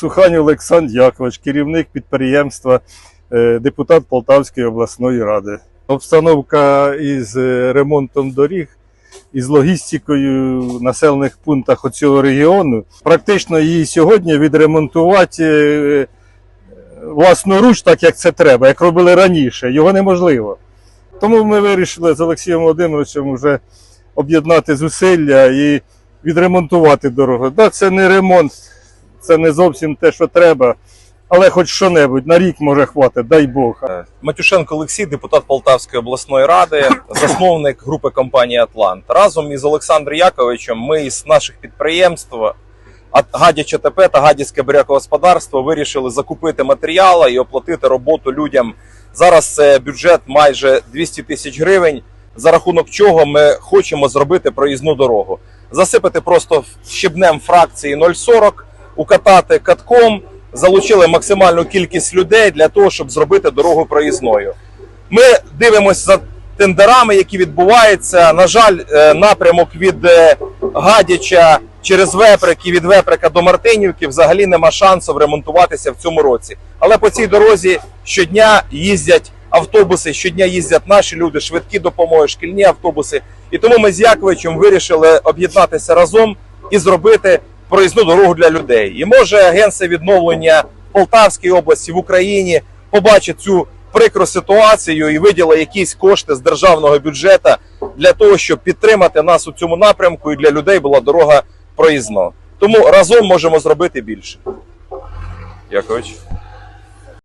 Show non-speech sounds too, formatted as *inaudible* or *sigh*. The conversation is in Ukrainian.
Сухань Олександр Якович, керівник підприємства, е, депутат Полтавської обласної ради. Обстановка із е, ремонтом доріг, із логістикою в населених пунктах оцього регіону. Практично її сьогодні відремонтувати е, власноруч, так як це треба, як робили раніше. Його неможливо. Тому ми вирішили з Олексієм Володимировичем вже об'єднати зусилля і відремонтувати дорогу. Да, це не ремонт, це не зовсім те, що треба, але хоч що-небудь, на рік може хватить, дай Бог. Матюшенко Олексій, депутат Полтавської обласної ради, *coughs* засновник групи компанії Атлант. Разом із Олександром Яковичем ми із наших підприємств «Ат- Гадя ЧТП та Гадівське бурякове господарство вирішили закупити матеріали і оплатити роботу людям. Зараз це бюджет майже 200 тисяч гривень, за рахунок чого ми хочемо зробити проїзну дорогу. Засипати просто щебнем фракції 0,40, укатати катком, залучили максимальну кількість людей для того, щоб зробити дорогу проїзною. Ми дивимося за тендерами, які відбуваються. На жаль, е, напрямок від е, Гадяча через Веприк і від Веприка до Мартинівки взагалі нема шансу ремонтуватися в цьому році. Але по цій дорозі щодня їздять автобуси, щодня їздять наші люди, швидкі допомоги, шкільні автобуси. І тому ми з Яковичем вирішили об'єднатися разом і зробити проїзну дорогу для людей. І може Агенція відновлення Полтавської області в Україні побачить цю прикру ситуацію і виділить якісь кошти з державного бюджету для того, щоб підтримати нас у цьому напрямку і для людей була дорога проїзна. Тому разом можемо зробити більше. Якович.